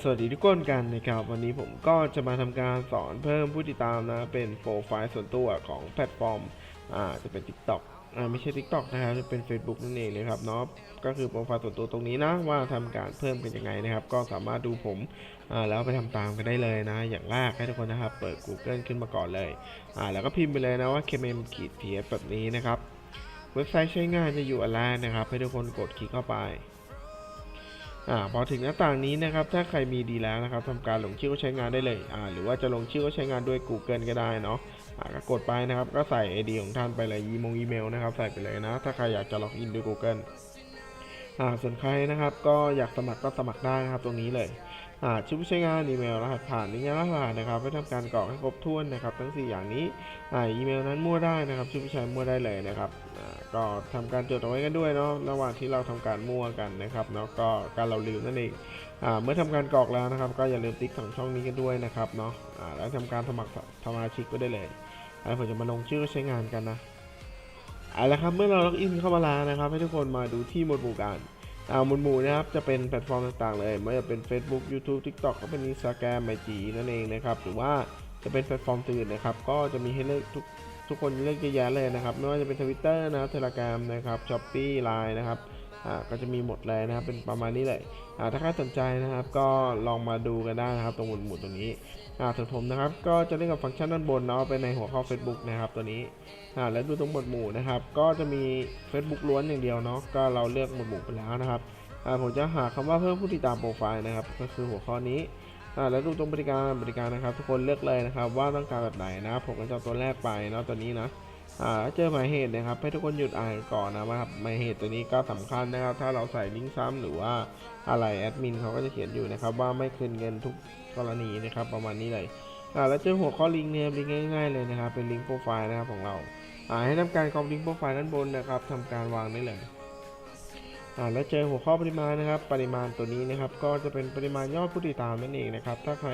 สวัสดีทุกคนกันนะครับ วันนี้ผมก็จะมาทำการสอนเพิ่มผู้ติดตามนะ เป็นโปรไฟล์ส่วนตัวของแพลตฟอร์มอ่าจะเป็น TikTok อ่าไม่ใช่ TikTok นะครับจะเป็น Facebook นั่นเองนะครับเนาะก็คือโปรไฟล์ส่วนตัวตรงนี้นะว่าทำการเพิ่มเป็นยังไงนะครับ ก็สามารถดูผมอ่าแล้วไปทำตามกันได้เลยนะ อย่างแรกให้ทุกคนนะครับเปิด Google ขึ้นมาก่อนเลยอ่าแล้วก็พิมพ์ไปเลยนะว่า kmm ขีด ts แบบนี้นะครับเว็บไซต์ใช้งานจะอยู่อันแรนะครับ ให้ทุกคนกดคลิกเข้าไป อ่าพอถึงหน้าต่างนี้นะครับ ถ้าใครมีดีแล้วนะครับทำการลงชื่อก็ใช้งานได้เลยอ่าหรือว่าจะลงชื่อก็ใช้งานด้วย Google ก็ได้เนาะอ่าก็กดไปนะครับ ก็ใส่ ID ของท่านไปเลยอีมงอีเมลนะครับ ใส่ไปเลยนะ ถ้าใครอยากจะล็อกอินด้วย Google อ่าส่วนใครนะครับ ก็อยากสมัครก็สมัครได้นะครับ ตรงนี้เลยอ่าชื่อผู้ใช้งานอีเมลรหัสผ่านนิยามรหัสนะครับเพื่อทำการกรอกให้ครบถ้วนนะครับ ทั้ง 4 อย่างนี้อ่าอีเมลนั้นมั่วได้นะครับ ชื่อผู้ใช้มั่วได้เลยนะครับ ก็ทำการจดเอาไว้กันด้วยเนาะระหว่างที่เราทำการมั่วกันนะครับเนาะก็การเราลืมนั่นเองอ่าเมื่อทำการกรอกแล้วนะครับ ก็อย่าลืมติ๊กสองช่องนี้กันด้วยนะครับเนาะอ่าแล้วทำการสมัครสมาชิกก็ได้เลยอ่าผมจะมาลงชื่อใช้งานกันนะเอาละครับเมื่อเราล็อกอินเข้ามาแล้วนะครับ ให้ทุกคนมาดูที่หมวดหมู่การอ่าหมวดหมู่นะครับจะเป็นแพลตฟอร์มต่างๆเลยไม่ว่าจะเป็น Facebook YouTube TikTok ก็เป็น Instagram ไอจีนั่นเองนะครับหรือว่าจะเป็นแพลตฟอร์มอื่นนะครับ ก็จะมีให้เลือกทุก ทุกคนเลือกเยอะแยะเลยนะครับ ไม่ว่าจะเป็น Twitter นะครับ Telegram นะครับ Shopee Line นะครับก็จะมีหมดเลยนะครับเป็นประมาณนี้เลยถ้าใครสนใจนะครับ ก็ลองมาดูกันได้นะครับตรงหมวดหมู่ตรงนี้ส่วนผมนะครับก็จะเล่นกับฟังก์ชันด้านบนเนาะไปในหัวข้อ Facebook นะครับตัวนี้แล้วดูตรงหมวดหมู่นะครับ ก็จะมี Facebook ล้วนอย่างเดียวเนาะก็เราเลือกหมวดหมู่ไปแล้วนะครับผมจะหาคำว่าเพิ่มผู้ติดตามโปรไฟล์นะครับ ก็คือหัวข้อนี้ แล้วดูตรงบริการบริการนะครับ ทุกคนเลือกเลยนะครับ ว่าต้องการแบบไหนนะผมก็จะตัวแรกไปเนาะตัวนี้นะอ่าเจอหมายเหตุนะครับให้ทุกคนหยุดอ่านก่อนนะครับหมายเหตุตัวนี้ก็สำคัญนะครับ ถ้าเราใส่ลิงก์ซ้ำหรือว่าอะไรแอดมินเขาก็จะเขียนอยู่นะครับว่าไม่คืนเงินทุกกรณีนะครับ ประมาณนี้เลยอ่าแล้วเจอหัวข้อลิงก์เนี่ยลิงก์ง่ายๆเลยนะครับ เป็นลิงก์โปรไฟล์นะครับของเราอ่าให้ทำการ copy ลิงก์โปรไฟล์ด้านบนนะครับทำการวางได้เลย แล้วเจอหัวข้อปริมาณนะครับ ปริมาณตัวนี้นะครับ ก็จะเป็นปริมาณยอดผู้ติดตามนั่นเองนะครับ ถ้าใคร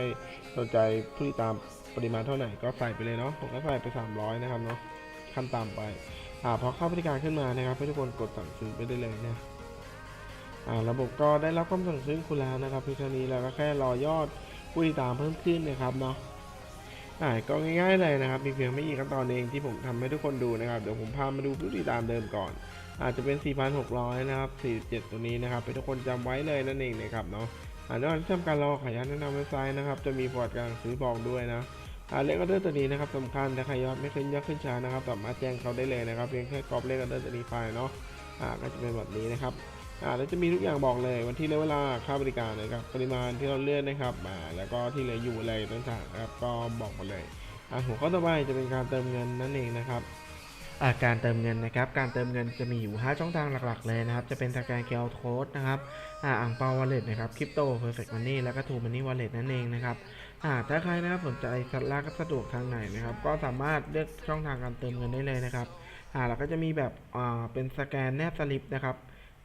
สนใจผู้ติดตามปริมาณเท่าไหร่ก็ใส่ไปเลยเนาะ ผมก็ใส่ไป 300 นะครับเนาะ ขั้นต่ำไป อ่า พอเข้าบริการขึ้นมานะครับให้ทุกคนกดสั่งซื้อไปได้เลยนะ อ่า ระบบก็ได้รับคำสั่งซื้อคุณแล้วนะครับเพียงเท่านี้แล้วก็แค่รอยอดผู้ติดตามเพิ่มขึ้นนะครับเนาะอ่าก็ง่ายๆเลยนะครับ มีเพียงไม่กี่ขั้นตอนเองที่ผมทำให้ทุกคนดูนะครับ เดี๋ยวผมพามาดูผู้ติดตามเดิมก่อน อาจจะเป็น 4,600 นะครับ 47 ตัวนี้นะครับให้ทุกคนจำไว้เลยนั่นเองนะครับเนาะอ่านวันที่ทำการรอขออนุญาแนะนำเว็บไซต์นะครับ จะมีพอร์ตการซื้อบอกด้วยนะอ่าเลขออเดอร์ตัวนี้นะครับสำคัญถ้าใครยอดไม่ขึ้นยอดขึ้นช้านะครับสามารถแจ้งเขาได้เลยนะครับเพียงแค่กรอบเลขออเดอร์ตัวนี้ไปเนาะอ่าก็จะเป็นแบบนี้นะครับอ่าแล้วจะมีทุกอย่างบอกเลยวันที่และเวลาค่าบริการนะครับปริมาณที่เราเลื่อนนะครับอ่าแล้วก็ที่เหลืออยู่อะไรต่างๆนะครับก็บอกหมดเลยอ่าหัวข้อต่อไปจะเป็นการเติมเงินนั่นเองนะครับาการเติมเงินนะครับ การเติมเงินจะมีอยู่ 5 ช่องทางหลักๆ เลยนะครับ จะเป็นสแกนเคอร์โค้ดนะครับอ่าอ่างเปาวอลเล็ตนะครับคริปโตเพอร์เฟกต์มันนี่แล้วก็ทูมันนี่วอลเล็ตนั่นเองนะครับอ่าถ้าใครนะครับสนใจสัดลากสะดวกทางไหนนะครับ ก็สามารถเลือกช่องทางการเติมเงินได้เลยนะครับอ่าแล้วก็จะมีแบบอ่าเป็นสแกนแนบสลิปนะครับ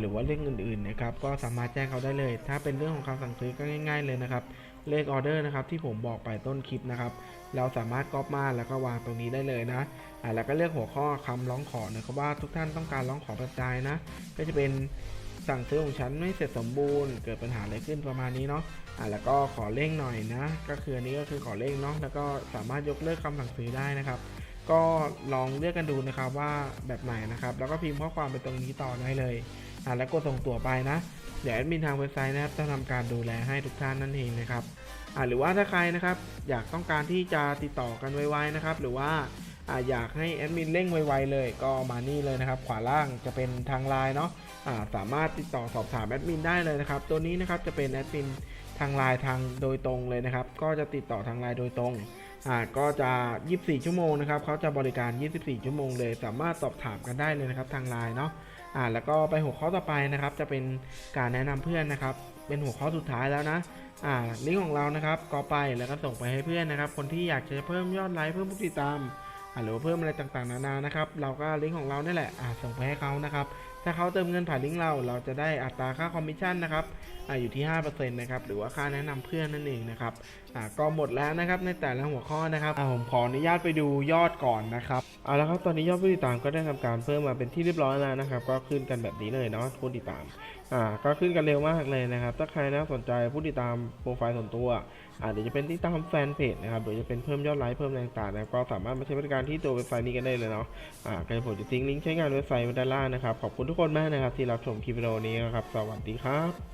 หรือว่าเรื่องอื่นๆนะครับก็สามารถแจ้งเขาได้เลย ถ้าเป็นเรื่องของคำสั่งซื้อก็ง่าย ๆเลยนะครับเลขออเดอร์นะครับที่ผมบอกไปต้นคลิปนะครับเราสามารถก๊อปมาแล้วก็วางตรงนี้ได้เลยนะอ่าแล้วก็เลือกหัวข้อคำร้องขอนะครับว่าทุกท่านต้องการร้องขอแบบใดนะ ก็จะเป็นสั่งซื้อของฉันไม่เสร็จสมบูรณ์เกิดปัญหาอะไรขึ้นประมาณนี้เนาะอ่าแล้วก็ขอเร่งหน่อยนะ ก็คืออันนี้ก็คือขอเร่งเนาะแล้วก็สามารถยกเลิกคำสั่งซื้อได้นะครับก็ลองเลือกกันดูนะครับว่าแบบไหนนะครับ แล้วก็พิมพ์ข้อความไปตรงนี้ต่อได้เลย อ่าแล้วกดส่งตั๋วไปนะ เดี๋ยวแอดมินทางเว็บไซต์นะครับจะทำการดูแลให้ทุกท่านนั่นเองนะครับอ่าหรือว่าถ้าใครนะครับ อยากต้องการที่จะติดต่อกันไวๆนะครับ หรือว่าอ่าอยากให้แอดมินเร่งไวๆเลย ก็มานี่เลยนะครับ ขวาล่างจะเป็นทางไลน์เนาะอ่าสามารถติดต่อสอบถามแอดมินได้เลยนะครับ ตัวนี้นะครับจะเป็นแอดมินทางไลน์ทางโดยตรงเลยนะครับ ก็จะติดต่อทางไลน์โดยตรงอ่าก็จะ 24 ชั่วโมงนะครับเขาจะบริการ 24 ชั่วโมงเลย สามารถสอบถามกันได้เลยนะครับทางไลน์เนาะ อ่าแล้วก็ไปหัวข้อต่อไปนะครับ จะเป็นการแนะนำเพื่อนนะครับ เป็นหัวข้อสุดท้ายแล้วนะอ่าลิงก์ของเรานะครับก็ไปแล้วก็ส่งไปให้เพื่อนนะครับ คนที่อยากจะเพิ่มยอดไลค์เพิ่มผู้ติดตามอ่าหรือว่าเพิ่มอะไรต่างๆนานานะครับ เราก็ลิงก์ของเราเนี่ยแหละอ่าส่งไปให้เขานะครับ ถ้าเขาเติมเงินผ่านลิงก์เรา เราจะได้อัตราค่าคอมมิชชั่นนะครับออยู่ที่ 5%นะครับ หรือว่าค่าแนะนำเพื่อนนั่นเองนะครับก็หมดแล้วนะครับในแต่ละหัวข้อนะครับผมขออนุญาตไปดูยอดก่อนนะครับ เอาละครับ ตอนนี้ยอดผู้ติดตามก็ได้ทำการเพิ่มมาเป็นที่เรียบร้อยแล้วนะครับ ก็ขึ้นกันแบบนี้เลยเนาะผู้ติดตาม อ่าก็ขึ้นกันเร็วมากเลยนะครับ ถ้าใครนะสนใจผู้ติดตามโปรไฟล์ส่วนตัวอ่าเดี๋ยวจะเป็นที่ตามแฟนเพจนะครับหรือจะเป็นเพิ่มยอดไลค์เพิ่มแรงต่างๆนะครับก็สามารถมาใช้บริการที่ตัวเว็บไซต์นี้กันได้เลยเนาะอ่าก็ผมจะทิ้งลิงก์ใช้งานเว็บไซต์ไว้ด้านล่างนะครับ ขอบคุณทุกคนมากนะครับที่รับชมคลิปวิดีโอนี้นะครับ สวัสดีครับ